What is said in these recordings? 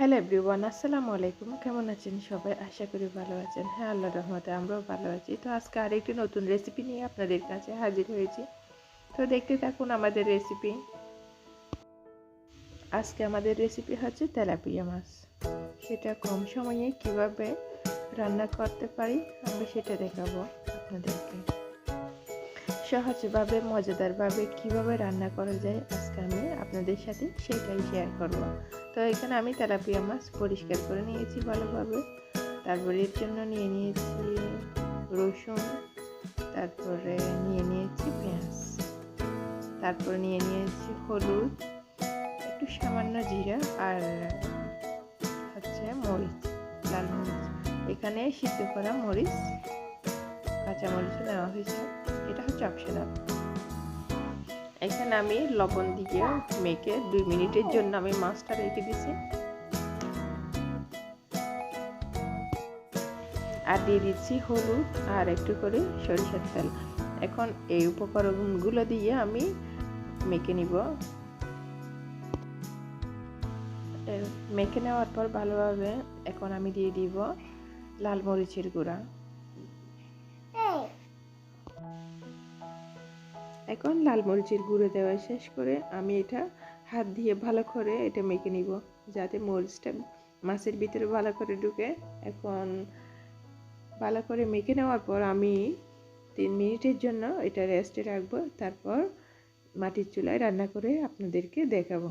Hello everyone, আসসালামু আলাইকুম। কেমন আছেন সবাই? আশা করি ভালো আছেন। হ্যাঁ আল্লাহ রহমতে আমরাও ভালো আছি। তো আজকে আরেকটি নতুন রেসিপি নিয়ে আপনাদের কাছে হাজির হয়েছি। তো দেখতে থাকুন আমাদের রেসিপি আজকে আমাদের রেসিপি হচ্ছে তেলাপিয়া মাছ। সেটা কম সময়ে কীভাবে রান্না করতে পারি, আমরা সেটা দেখাবো আপনাদেরকে। সহজভাবে, মজাদারভাবে কীভাবে রান্না করা যায়, আজকে আমি আপনাদের সাথে সেটাই শেয়ার করব। তো এখানে আমি তেলাপিয়া মাছ পরিষ্কার করে নিয়েছি ভালোভাবে। তারপরে এর জন্য নিয়ে নিয়েছি রসুন, তারপরে নিয়ে নিয়েছি পেঁয়াজ। তারপরে নিয়ে নিয়েছি হলুদ, একটু সামান্য জিরা আর হচ্ছে মরিচ, লাল মরিচ। এখানে সিদ্ধ করা মরিচ কাঁচা মরিচও নেওয়া হয়েছে। এটা হচ্ছে অপশনাল এখানে আমি লবণ দিয়ে মেখে দুই মিনিটের জন্য আমি মাছটা রেখে দিছি। আর দিয়ে দিচ্ছি হলুদ আর একটু করে সরিষার তেল। এখন এই উপকরণগুলো দিয়ে আমি মেখে নিব। মেখে নেওয়ার পর ভালোভাবে এখন আমি দিয়ে দিব লাল মরিচের গুঁড়া। এখন লাল মরিচের গুঁড়ো দেওয়া শেষ করে আমি এটা হাত দিয়ে ভালো করে এটা মেখে নিব যাতে মরিচটা মাছের ভিতরে ভালো করে ঢুকে। এখন ভালো করে মেখে নেওয়ার পর আমি তিন মিনিটের জন্য এটা রেস্টে রাখব তারপর মাটির চুলায় রান্না করে আপনাদেরকে দেখাবো।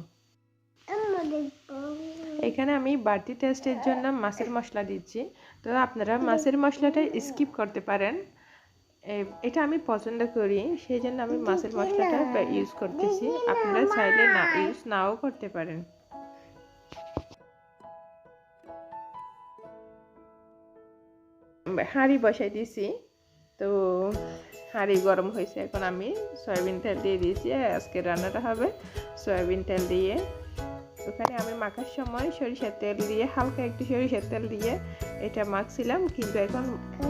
এখানে আমি বাড়তি টেস্টের জন্য মাছের মশলা দিচ্ছি। তো আপনারা মাছের মশলাটা স্কিপ করতে পারেন। এটা আমি পছন্দ করি সেই জন্য আমি মাছের মশলাটা ইউজ করতেছি। আপনারা চাইলে না ইউজ নাও করতে পারেন। হাঁড়ি বসাই দিয়েছি তো হাঁড়ি গরম হয়েছে এখন আমি সয়াবিন তেল দিয়ে দিয়েছি আজকে রান্নাটা হবে সয়াবিন তেল দিয়ে। ওখানে আমি মাখার সময় সরিষার তেল দিয়ে হালকা একটু সরিষার তেল দিয়ে এটা মাখছিলাম কিন্তু এখন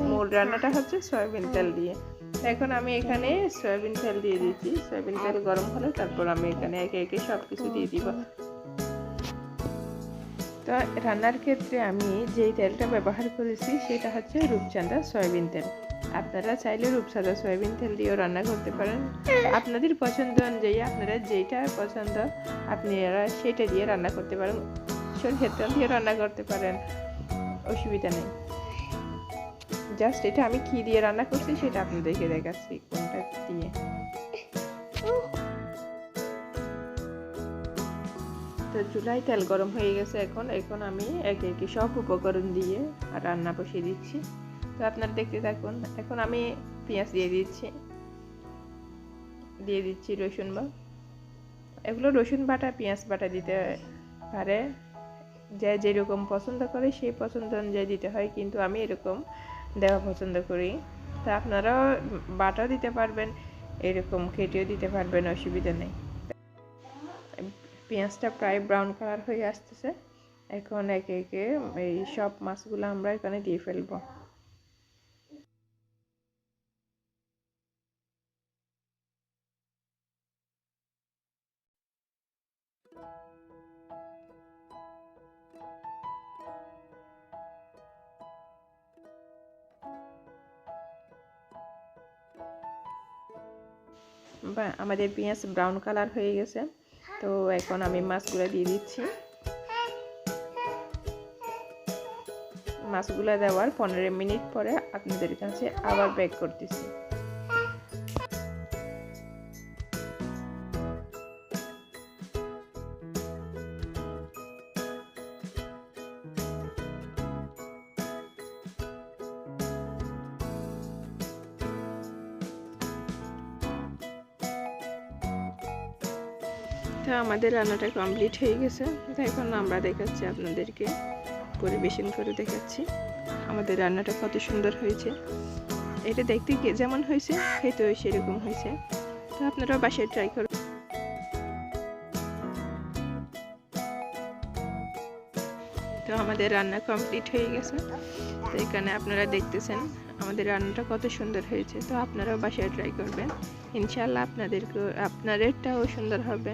মূল রান্নাটা হচ্ছে সয়াবিন তেল দিয়ে। এখন আমি এখানে সয়াবিন তেল দিয়ে দিচ্ছি। সয়াবিন তেল গরম হলে তারপর আমি এখানে একে একে সব কিছু দিয়ে দিব। তো রান্নার ক্ষেত্রে আমি যেই তেলটা ব্যবহার করেছি সেটা হচ্ছে রূপচাঁদা সয়াবিন তেল। আপনারা চাইলে রূপসাদা সয়াবিন তেল দিয়েও রান্না করতে পারেন। আপনাদের পছন্দ অনুযায়ী আপনারা যেটা পছন্দ আপনারা সেটা দিয়ে রান্না করতে পারেন। সরষের তেল দিয়ে রান্না করতে পারেন। অসুবিধা নেই। জাস্ট এটা আমি কি দিয়ে রান্না করছি সেটা আপনাদেরকে দেখাচ্ছি, কোনটা দিয়ে। তো চুলায় তেল গরম হয়ে গেছে এখন এখন আমি একে একে সব উপকরণ দিয়ে রান্না বসিয়ে দিচ্ছি। তো আপনারা দেখতে থাকুন, এখন আমি পেঁয়াজ দিয়ে দিচ্ছি। দিয়ে দিচ্ছি রসুন বা এগুলো রসুন বাটা, পেঁয়াজ বাটা দিতে পারে। যে যেরকম পছন্দ করে সেই পছন্দ অনুযায়ী দিতে হয়, কিন্তু আমি এরকম দেওয়া পছন্দ করি। তা আপনারাও বাটা দিতে পারবেন, এরকম কেটেও দিতে পারবেন, অসুবিধা নেই। পেঁয়াজটা প্রায় ব্রাউন কালার হয়ে আসতেছে। এখন একে একে এই সব মাছগুলো আমরা এখানে দিয়ে ফেলব। আমাদের পেঁয়াজ ব্রাউন কালার হয়ে গেছে। তো এখন আমি মাছগুলো দিয়ে দিচ্ছি। মাছগুলো দেওয়ার পনেরো মিনিট পরে আপনাদের কাছে আবার ব্যাক করতেছি। তো আমাদের রান্নাটা কমপ্লিট হয়ে গেছে। তো এখন আমরা দেখাচ্ছি আপনাদেরকে, পরিবেশন করে দেখাচ্ছি আমাদের রান্নাটা কত সুন্দর হয়েছে। এটা দেখতে যেমন হয়েছে, খেতেও সেরকম হয়েছে। তো আপনারাও বাসায় ট্রাই করুন। তো আমাদের রান্না কমপ্লিট হয়ে গেছে। তো এখানে আপনারা দেখতেছেন আমাদের রান্নাটা কত সুন্দর হয়েছে। তো আপনারাও বাসায় ট্রাই করবেন। ইনশাল্লাহ আপনাদেরকে আপনাদেরটাও সুন্দর হবে।